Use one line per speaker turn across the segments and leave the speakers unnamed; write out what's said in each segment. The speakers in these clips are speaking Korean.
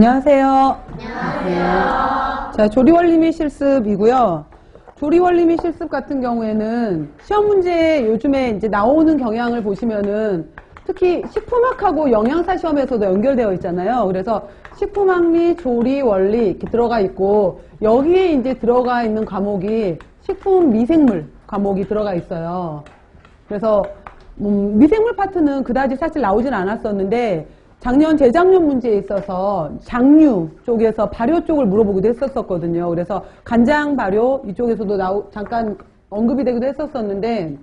안녕하세요. 안녕하세요. 자, 조리원리미 실습이고요. 조리원리미 실습 같은 경우에는 시험 문제 요즘에 이제 나오는 경향을 보시면은 특히 식품학하고 영양사 시험에서도 연결되어 있잖아요. 그래서 식품학리, 조리, 원리 이렇게 들어가 있고 여기에 이제 들어가 있는 과목이 식품 미생물 과목이 들어가 있어요. 그래서 음, 미생물 파트는 그다지 사실 나오진 않았었는데 작년 재작년 문제에 있어서 장류 쪽에서 발효 쪽을 물어보기도 했었었거든요. 그래서 간장 발효 이쪽에서도 나오, 잠깐 언급이 되기도 했었었는데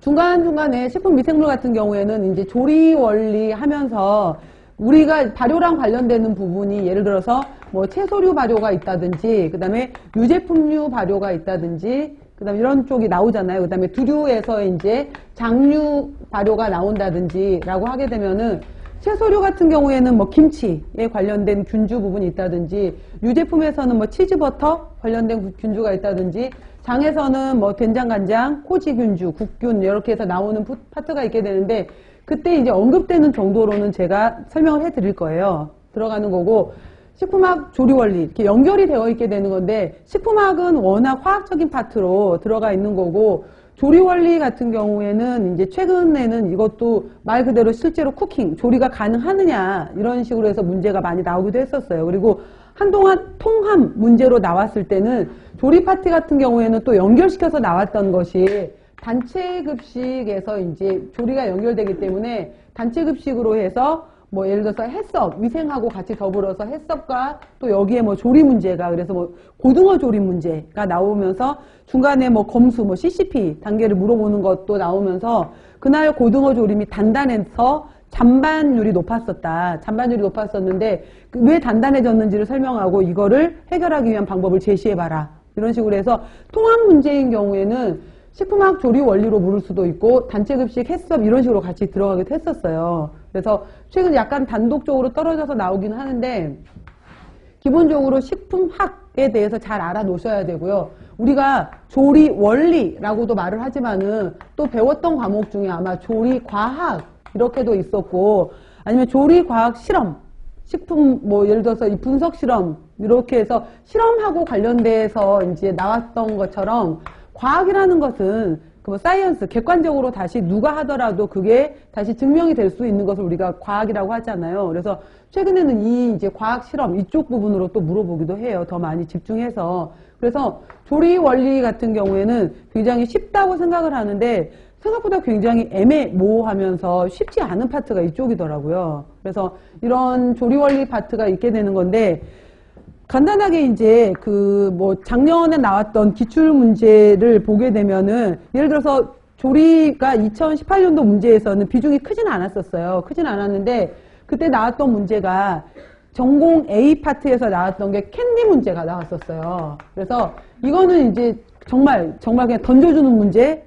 중간중간에 식품 미생물 같은 경우에는 이제 조리 원리 하면서 우리가 발효랑 관련되는 부분이 예를 들어서 뭐 채소류 발효가 있다든지 그 다음에 유제품류 발효가 있다든지 그 다음에 이런 쪽이 나오잖아요. 그 다음에 두류에서 이제 장류 발효가 나온다든지 라고 하게 되면은 채소류 같은 경우에는 뭐 김치에 관련된 균주 부분이 있다든지 유제품에서는 뭐 치즈버터 관련된 균주가 있다든지 장에서는 뭐 된장 간장, 코지 균주, 국균 이렇게 해서 나오는 푸- 파트가 있게 되는데 그때 이제 언급되는 정도로는 제가 설명을 해 드릴 거예요. 들어가는 거고 식품학 조리 원리 이렇게 연결이 되어 있게 되는 건데 식품학은 워낙 화학적인 파트로 들어가 있는 거고 조리 원리 같은 경우에는 이제 최근에는 이것도 말 그대로 실제로 쿠킹 조리가 가능하느냐 이런 식으로 해서 문제가 많이 나오기도 했었어요. 그리고 한동안 통합 문제로 나왔을 때는 조리 파트 같은 경우에는 또 연결시켜서 나왔던 것이 단체 급식에서 이제 조리가 연결되기 때문에 단체 급식으로 해서 뭐 예를 들어서 햇섭 위생하고 같이 더불어서 햇섭과 또 여기에 뭐 조리 문제가 그래서 뭐 고등어 조리 문제가 나오면서 중간에 뭐 검수 뭐 CCP 단계를 물어보는 것도 나오면서 그날 고등어 조림이 단단해서 잔반율이 높았었다. 잔반율이 높았었는데 그왜 단단해졌는지를 설명하고 이거를 해결하기 위한 방법을 제시해봐라. 이런 식으로 해서 통합 문제인 경우에는 식품학 조리 원리로 물을 수도 있고 단체 급식 햇섭 이런 식으로 같이 들어가기도 했었어요. 그래서 최근 약간 단독적으로 떨어져서 나오긴 하는데 기본적으로 식품학에 대해서 잘 알아놓으셔야 되고요. 우리가 조리 원리라고도 말을 하지만은 또 배웠던 과목 중에 아마 조리 과학 이렇게도 있었고 아니면 조리 과학 실험 식품 뭐 예를 들어서 이 분석 실험 이렇게 해서 실험하고 관련돼서 이제 나왔던 것처럼 과학이라는 것은 그뭐 사이언스 객관적으로 다시 누가 하더라도 그게 다시 증명이 될 수 있는 것을 우리가 과학이라고 하잖아요. 그래서 최근에는 이 이제 과학 실험 이쪽 부분으로 또 물어보기도 해요. 더 많이 집중해서 그래서 조리 원리 같은 경우에는 굉장히 쉽다고 생각을 하는데 생각보다 굉장히 애매모호하면서 쉽지 않은 파트가 이쪽이더라고요. 그래서 이런 조리 원리 파트가 있게 되는 건데 간단하게 이제 그 뭐 작년에 나왔던 기출 문제를 보게 되면은 예를 들어서 조리가 2018년도 문제에서는 비중이 크진 않았었어요. 크진 않았는데 그때 나왔던 문제가 전공 A 파트에서 나왔던 게 캔디 문제가 나왔었어요. 그래서 이거는 이제 정말 정말 그냥 던져주는 문제